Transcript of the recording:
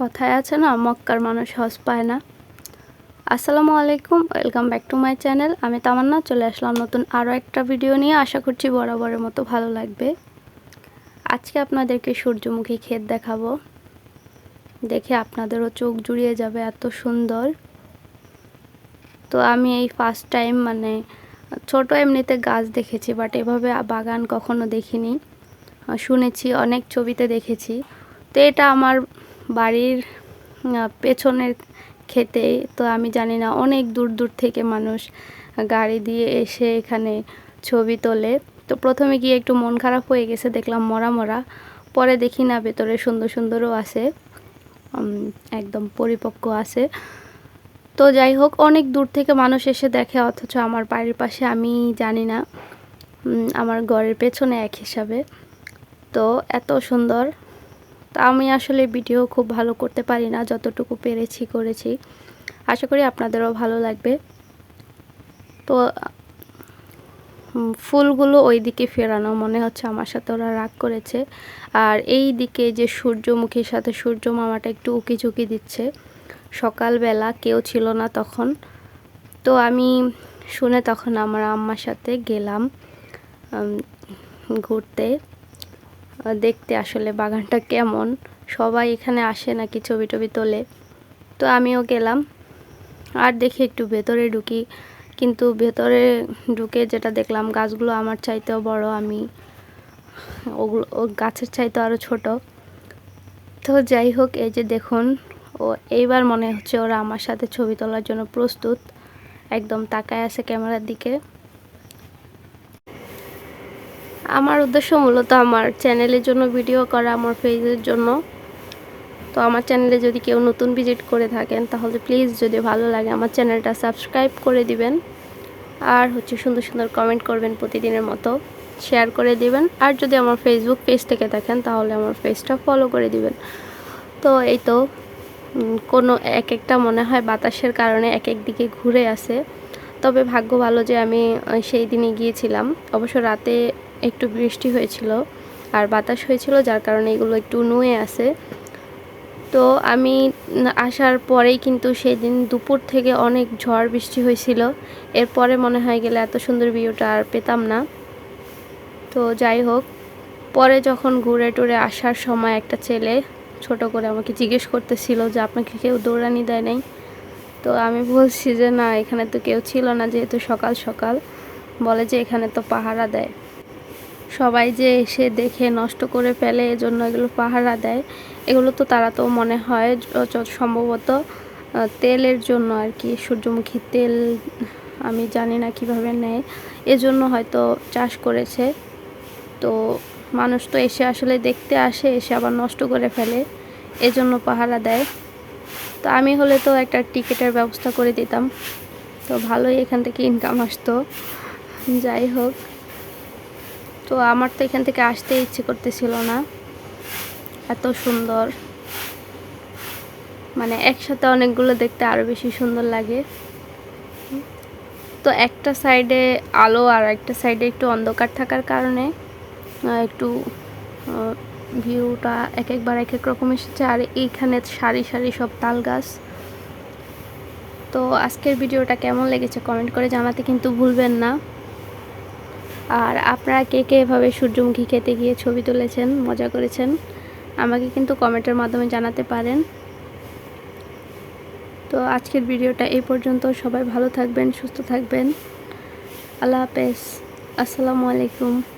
কথায় আছে না, মক্কার মানুষ হজ পায় না। আসসালামু আলাইকুম, welcome back to my channel. আমি তামান্না, চলে আসলাম নতুন আরও একটা ভিডিও নিয়ে। আশা করছি বরাবরের মতো ভালো লাগবে। আজকে আপনাদেরকে সূর্যমুখী ক্ষেত দেখাবো। দেখে আপনাদেরও চোখ জুড়িয়ে যাবে এত সুন্দর। তো আমি এই ফার্স্ট টাইম মানে ছোট এমনিতে গাছ দেখেছি বাট এভাবে বাগান কখনো দেখিনি। শুনেছি, অনেক ছবিতে দেখেছি। তো এটা আমার বাড়ির পেছনের খেতে, তো আমি জানি না, অনেক দূর দূর থেকে মানুষ গাড়ি দিয়ে এসে এখানে ছবি তোলে। তো প্রথমে গিয়ে একটু মন খারাপ হয়ে গেছে, দেখলাম মরা মরা। পরে দেখি না, ভেতরে সুন্দর সুন্দরও আছে একদম পরিপক্ক আছে। তো যাই হোক, অনেক দূর থেকে মানুষ এসে দেখে, অথচ আমার বাড়ির পাশে আমি জানি না আমার ঘরের পেছনে এক হিসাবে। তো এত সুন্দর তো আমি আসলে ভিডিও খুব ভালো করতে পারি না, যতটুকু পেরেছি করেছি। আশা করি আপনাদেরও ভালো লাগবে। তো ফুলগুলো ওই দিকে ফেরানো, মনে হচ্ছে আমার সাথে ওরা রাগ করেছে। আর এই দিকে যে সূর্যমুখীর সাথে সূর্য মামাটা একটু উকি ঝুঁকি দিচ্ছে, সকালবেলা কেউ ছিল না তখন। তো আমি শুনে তখন আমার আম্মার সাথে গেলাম ঘুরতে। দেখতে আসলে বাগানটা কেমন। সবাই এখানে আসে নাকি ছবি টবি তোলে। তো আমিও গেলাম। আর দেখি একটু ভেতরে ঢুকি। কিন্তু ভেতরে ঢুকে যেটা দেখলাম, গাছগুলো আমার চাইতেও বড়, আমি ওগুলো, ও গাছের চাইতে আরও ছোট। তো যাই হোক, এই যে দেখুন, ও এইবার মনে হচ্ছে ওরা আমার সাথে ছবি তোলার জন্য প্রস্তুত। একদম তাকায় আছে ক্যামেরার দিকে। আমার উদ্দেশ্য মূলত আমার চ্যানেলের জন্য ভিডিও করা, আমার পেজের জন্য। তো আমার চ্যানেলে যদি কেউ নতুন ভিজিট করে থাকেন, তাহলে প্লিজ যদি ভালো লাগে, আমার চ্যানেলটা সাবস্ক্রাইব করে দিবেন। আর হচ্ছে সুন্দর সুন্দর কমেন্ট করবেন প্রতিদিনের মতো শেয়ার করে দিবেন। আর যদি আমার ফেসবুক পেজ থেকে দেখেন, তাহলে আমার পেজটা ফলো করে দিবেন। তো এই তো কোনো এক একটা মনে হয় বাতাসের কারণে এক এক দিকে ঘুরে আসে। তবে ভাগ্য ভালো যে আমি সেই দিনে গিয়েছিলাম। অবশ্য রাতে একটু বৃষ্টি হয়েছিল আর বাতাস হয়েছিল, যার কারণে এগুলো একটু নুয়ে আছে। তো আমি আসার পরেই কিন্তু সেই দিন দুপুর থেকে অনেক ঝড় বৃষ্টি হয়েছিল। এরপরে মনে হয় গেলে এত সুন্দর ভিউটা আর পেতাম না। তো যাই হোক, পরে যখন ঘুরে টুরে আসার সময় একটা ছেলে ছোট করে আমাকে জিজ্ঞেস করতেছিল যে, আপনাকে কেউ দৌড়ানি দেয় নাই? তো আমি বলছি যে, না, এখানে তো কেউ ছিল না, যেহেতু সকাল সকাল। বলে যে, এখানে তো পাহারা দেয়। সবাই যে এসে দেখে নষ্ট করে ফেলে, এজন্য এগুলো পাহারা দেয়, এগুলো তো তারা তো মনে হয় সম্ভবত তেলের জন্য আর কি, সূর্যমুখী তেল, আমি জানি না কীভাবে নেয়, এজন্য হয়তো চাষ করেছে। তো মানুষ তো এসে আসলে দেখতে আসে, এসে আবার নষ্ট করে ফেলে, এজন্য পাহারা দেয়। তো আমি হলে তো একটা টিকিটের ব্যবস্থা করে দিতাম, তো ভালোই এখান থেকে ইনকাম আসতো। যাই হোক। তো আমার তো এখান থেকে আসতে ইচ্ছে করতেছিল না। এত সুন্দর। মানে একসাথে অনেকগুলো দেখতে আরও বেশি সুন্দর লাগে। তো একটা সাইডে আলো আর একটা সাইডে একটু অন্ধকার থাকার কারণে একটু ভিউটা এক একবার এক এক রকম এসেছে। আর এইখানে সারি সারি সব তাল গাছ। তো আজকের ভিডিওটা কেমন লেগেছে কমেন্ট করে জানাতে কিন্তু ভুলবেন না। আর আপনারা কে কে এভাবে সূর্যমুখী খেতে গিয়ে ছবি তুলেছেন, মজা করেছেন, আমাকে কিন্তু কমেন্টের মাধ্যমে জানাতে পারেন। তো আজকের ভিডিওটা এই পর্যন্ত। সবাই ভালো থাকবেন, সুস্থ থাকবেন। আল্লাহ হাফেজ। আসসালামু আলাইকুম।